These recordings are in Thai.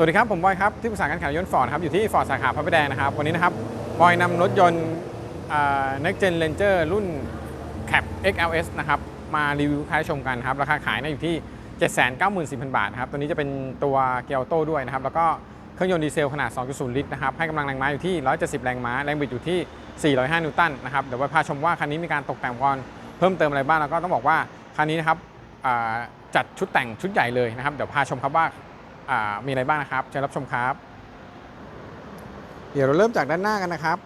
สวัสดีครับ ผมบอยครับ ที่ปรึกษาการขายยนต์ฟอร์ดครับ อยู่ที่ฟอร์ดสาขาพระประแดงนะครับ วันนี้นะครับ บอยนำรถยนต์ Next Gen Ranger รุ่น Cap XLS นะครับ มารีวิวให้ชมกันครับ ราคาขายนี่ยอยู่ที่ 794,000 บาทนะครับ ตัวนี้จะเป็นตัวเกียร์โต้ด้วยนะครับ แล้วก็เครื่องยนต์ดีเซลขนาด 2.0 ลิตรนะครับ ให้กำลังแรงม้าอยู่ที่ 170 แรงม้า แรงบิดอยู่ที่ 405 นิวตันนะครับ เดี๋ยวไว้พาชมว่าคันนี้มีการตกแต่งกรณ์เพิ่มเติมอะไรบ้าง แล้วก็ต้องบอกว่าคันนี้นะครับจัดชุดแต่งชุดใหญ่เลยนะครับ เดี๋ยวพาชมครับว่า มีอะไรบ้างนะครับเชิญรับชมครับ เดี๋ยวเราเริ่มจากด้านหน้ากันนะครับ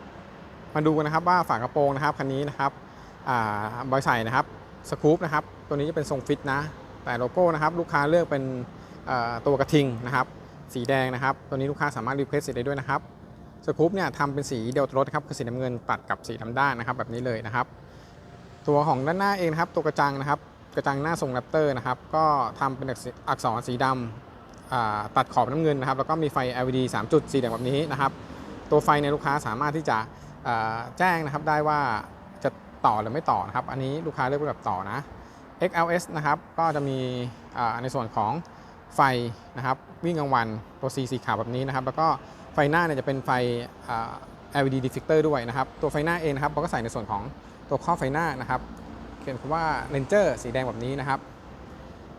มาดูกันนะครับว่าฝากระโปรงนะครับคันนี้นะครับบอยใส่นะครับสกู๊ปนะครับตัวนี้จะเป็นทรงฟิตนะ แต่โลโก้นะครับลูกค้าเลือกเป็นตัวกระทิงนะครับ สีแดงนะครับ ตัวนี้ลูกค้าสามารถรีเควสต์ได้ด้วยนะครับสกู๊ปเนี่ยทำเป็นสีเดียวรถครับคือสีน้ำเงินตัดกับสีดำด้านนะครับ แบบนี้เลยนะครับ ตัวของด้านหน้าเองนะครับ ตัวกระจังนะครับ กระจังหน้าทรงแรปเตอร์นะครับ ก็ทำเป็นอักษรสีดำอ่า ตัดขอบน้ำเงินนะครับ แล้วก็มีไฟ LED 3 จุดสีแดงแบบนี้นะครับ ตัวไฟในลูกค้าสามารถที่จะแจ้งนะครับได้ว่าจะต่อหรือไม่ต่อนะครับ อันนี้ลูกค้าเลือกเป็นแบบต่อนะ XLS นะครับ ก็จะมีในส่วนของไฟนะครับ วิ่งกลางวันตัว C สีขาวแบบนี้นะครับ แล้วก็ไฟหน้าเนี่ยจะเป็นไฟ LED diffuser ด้วยนะครับ ตัวไฟหน้าเองนะครับเราก็ใส่ในส่วนของตัวข้อไฟหน้านะครับ เขียนคำว่า Ranger สีแดงแบบนี้นะครับ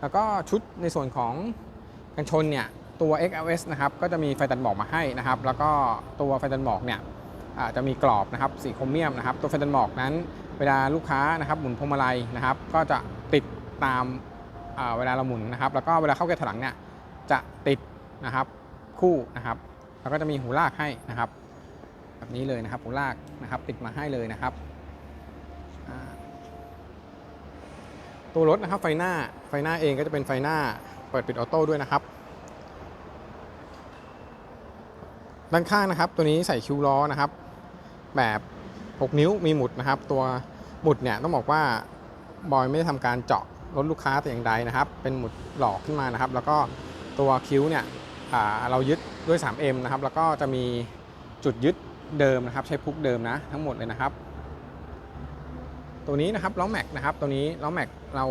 แล้วก็ชุดในส่วนของ กันชนเนี่ยตัว XLS นะครับก็จะมีไฟตัดหมอกมาให้นะครับ แล้วก็ตัวไฟตัดหมอกเนี่ยจะมีกรอบนะครับสีโครเมียมนะครับ ตัวไฟตัดหมอกนั้น เวลาลูกค้านะครับหมุนพวงมาลัยนะครับ ก็จะติดตามเวลาเราหมุนนะครับ แล้วก็เวลาเข้าเกียร์ถอยหลังเนี่ยจะติดนะครับคู่นะครับ แล้วก็จะมีหูลากให้นะครับ แบบนี้เลยนะครับหูลากนะครับ ติดมาให้เลยนะครับตัวรถนะครับไฟหน้าไฟหน้าเองก็จะเป็นไฟหน้า ปิดปิดออโต้ด้วยนะครับ ด้านข้างนะครับ ตัวนี้ใส่คิวล้อนะครับ แบบ 6 นิ้วมีหมุดนะครับ ตัวหมุดเนี่ยต้องบอกว่าบอยไม่ได้ทำการเจาะรถลูกค้าแต่อย่างใดนะครับ เป็นหมุดหลอกขึ้นมานะครับ แล้วก็ตัวคิ้วเนี่ยเรายึดด้วย 3M นะครับ แล้วก็จะมีจุดยึดเดิมนะครับ ใช้พุกเดิมนะ ทั้งหมดเลยนะครับ ตัวนี้นะครับล้อแม็กนะครับ ตัวนี้ล้อแม็กเรา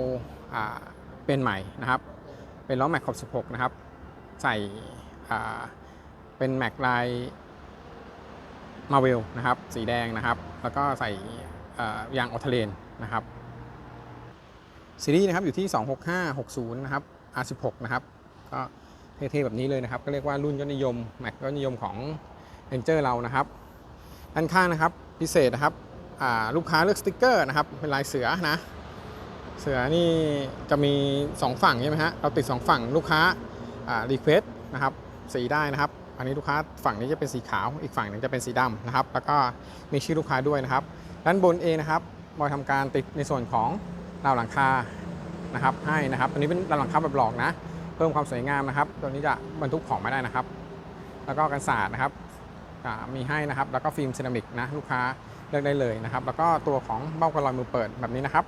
เป็นใหม่นะครับ เป็นล้อแม็กขอบ 16 นะครับ ใส่เป็นแม็กลายมาเวลนะครับ สีแดงนะครับ แล้วก็ใส่ยางออทเลนนะครับซีรีส์นะครับอยู่ที่ 26560 นะครับ R16 นะครับ ก็เท่ๆแบบนี้เลยนะครับ ก็เรียกว่ารุ่นยอดนิยมแม็กยอดนิยมของ Ranger เรานะครับด้านข้างนะครับพิเศษนะครับลูกค้าเลือกสติกเกอร์นะครับเป็นลายเสือนะ เสือนี่จะมี 2 ฝั่งใช่ไหมฮะเราติด 2 ฝั่งลูกค้ารีเควสนะครับสีได้นะครับ อันนี้ลูกค้าฝั่งนี้จะเป็นสีขาวอีกฝั่งหนึ่งจะเป็นสีดำนะครับ แล้วก็มีชื่อลูกค้าด้วยนะครับ ด้านบนเองนะครับบอยทำการติดในส่วนของราวหลังคานะครับให้นะครับอันนี้เป็นราวหลังคาแบบหลอกนะ เพิ่มความสวยงามนะครับ ตัวนี้จะบรรทุกของไม่ได้นะครับ แล้วก็กันศาสตร์นะครับมีให้นะครับ แล้วก็ฟิล์มเซรามิกนะลูกค้าเลือกได้เลยนะครับ แล้วก็ตัวของเบ้ากระลอยมือเปิดแบบนี้นะครับ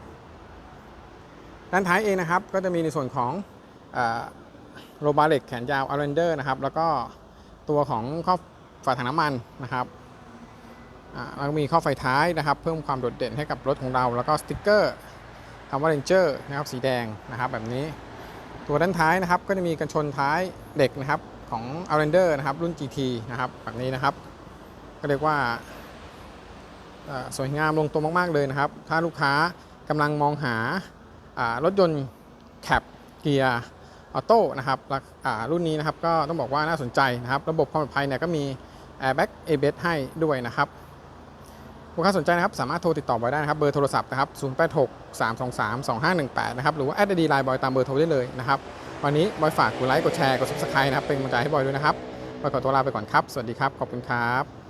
ด้านท้ายเองนะครับ ก็จะมีในส่วนของโรบาเล็กแขนยาวอาร์เรนเดอร์นะครับ แล้วก็ตัวของข้อฝาถังน้ำมันนะครับแล้วก็มีข้อไฟท้ายนะครับ เพิ่มความโดดเด่นให้กับรถของเรา แล้วก็สติ๊กเกอร์คำว่า Ranger นะครับสีแดงนะครับแบบนี้ ตัวด้านท้ายนะครับก็จะมีกันชนท้ายเหล็กนะครับของ a r e n d e r นะครับรุ่น GT นะครับแบบนี้นะครับ ก็เรียกว่าสวยงามลงตัวมาก ๆ เลยนะครับ ถ้าลูกค้ากำลังมองหา รถยนต์แคปเกียร์ออโต้นะครับรุ่นนี้นะครับก็ต้องบอกว่าน่าสนใจนะครับ ระบบความปลอดภัยเนี่ยก็มี Airbag ABS ให้ด้วยนะครับลูกค้าสนใจนะครับ สามารถโทรติดต่อไปได้นะครับ เบอร์โทรศัพท์นะครับ 086 323 2518 นะครับ หรือว่าแอดดีไลน์บอยตามเบอร์โทรได้เลยนะครับ วันนี้บอยฝากกดไลค์ กดแชร์ กด subscribe นะครับ เป็นกำลังใจให้บอยด้วยนะครับบอยขอตัวลาไปก่อนครับ สวัสดีครับ ขอบคุณครับ